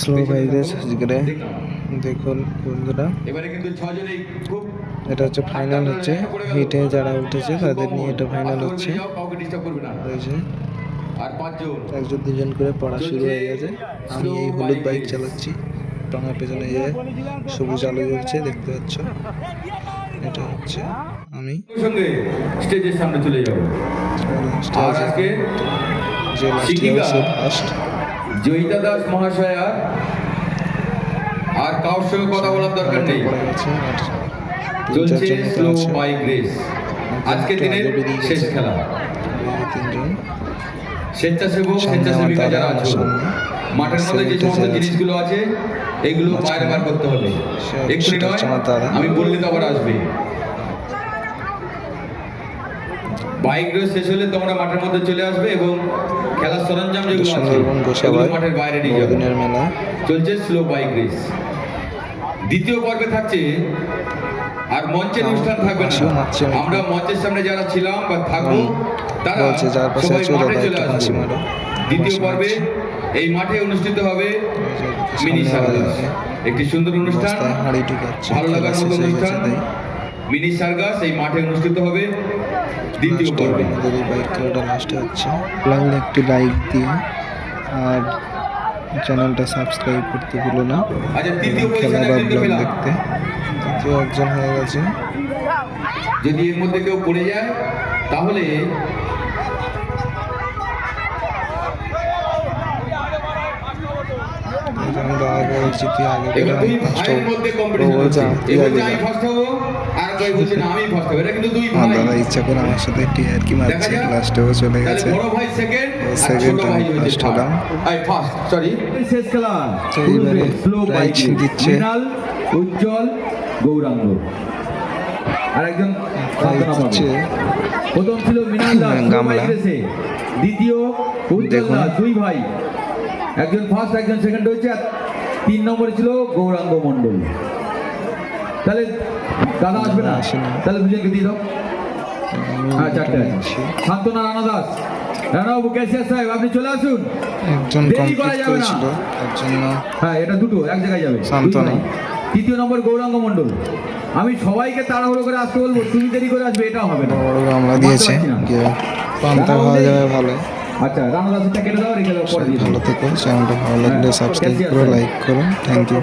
Slow বাইরের আজকে দেখুন বন্ধুরা। এবারে কিন্তু ছজনেই খুব এটা হচ্ছে ফাইনাল হচ্ছে। হিটে যারা উঠেছে তাদের নিয়ে এটা ফাইনাল হচ্ছে। হয়েছে আর পাঁচজন। একজন দুজন করে পড়া শুরু হয়ে গেছে। আমি এই হলুদ বাইক চালাচ্ছি। টঙা পেছনে যে সবুজ আলো জ্বলছে দেখতে পাচ্ছ? এটা হচ্ছে আমি। সঙ্গে স্টেজের সামনে চলে যাব। আজকে যে লাস্ট সে ফার্স্ট জয়িতা দাস মহাশয়া আর কারোর সঙ্গে কথা বলার দরকার নেই আর চলছে স্লো আছে বাইক রেস আজকে দিনের শেষ খেলা স্বেচ্ছাসেবক, স্বেচ্ছাসেবিকা যারা আছো, মাঠের মধ্যে যে সমস্ত জিনিসগুলো আছে, এগুলো বাইরে। বার করতে হবে এক্ষুনি নয়। আমি বললে তো আবার আসবে বাইক রেস শেষ হলে তোমরা মাঠের মধ্যে চলে আসবে এবং সরঞ্জাম যেগুলো সুন্দরবন গোসাবাই মাঠের বাইরে নিয়ে যাবে। বহুদিনের মেলা। চলছে স্লো বাইক রেস। দ্বিতীয় পর্বে থাকছে আর মঞ্চের অনুষ্ঠান থাকবে না। আমরা মঞ্চের সামনে যারা ছিলাম বা থাকব তারা বলছে যার পাশে সবাই মাঠে চলে আসবে। দ্বিতীয় পর্বে এই মাঠে অনুষ্ঠিত হবে মিনি একটি সুন্দর অনুষ্ঠান। ভালো লাগার মতো অনুষ্ঠান। মিনি সার্কাস এই মাঠে অনুষ্ঠিত হবে দ্বিতীয় লাস্টে পর্বে। বাইক খেলাটা লাস্টে হচ্ছে। লাগলে একটি লাইক দিয়ে। আর চ্যানেলটা সাবস্ক্রাইব করতে ভুলো না। আচ্ছা খেলা বা ব্লগ দেখতে। একজন হয়ে গেছে। যদি এর মধ্যে কেউ পড়ে যায় তাহলে আমি বলছি তুই আগে ও বলছে তুই ফার্স্ট হব আর কই বলছে আমি ফার্স্ট হব এটা কিন্তু দুই আমার দাদা ইচ্ছা করে আমার সাথে একটি আর কি মারছে যাক। লাস্টেও চলে গেছে। বড় ভাই সেকেন্ড আর ছোট ভাই আমি হচ্ছে হলাম। ফার্স্ট সরি শেষ খেলা। তো এইবারে স্লো বাইক দিচ্ছে। উজ্জ্বল গৌরাঙ্গ। আর একজন প্রাইজ সান্ত্বনা পাবে। দিচ্ছে। প্রথম ছিল মৃণাল দাস গামলা। দ্বিতীয় উজ্জ্বল দুই ভাই। একজন ফার্স্ট একজন সেকেন্ড হয়েছে আর তিন নম্বরে ছিল গৌরাঙ্গ মণ্ডল। তাহলে দাদা আসবে না। তাহলে দুজনকে দিয়ে দাও। হ্যাঁ চারটে। আছে। শান্তনা রানা দাস। রানাবাবু ক্যাশিয়ার সাহেব আপনি চলে আসুন। একজন দেরি করা যাবে না। করেছিল হ্যাঁ এটা দুটো এক জায়গায় যাবে। শান্তনা। তৃতীয় নম্বর গৌরাঙ্গ মণ্ডল। আমি সবাইকে তাড়াহুড়ো করে আসতে বলব তুমি দেরি করে আসবে এটা হবে না। মারতে দিয়েছে পান্তা যাবে ভালো। আচ্ছা রামদাস কেটে দাও রেখে দাও পরে ভালো। থেকো চ্যানেলটা ভালো লাগলে হ্যাঁ, সাবস্ক্রাইব করো লাইক করো থ্যাংক ইউ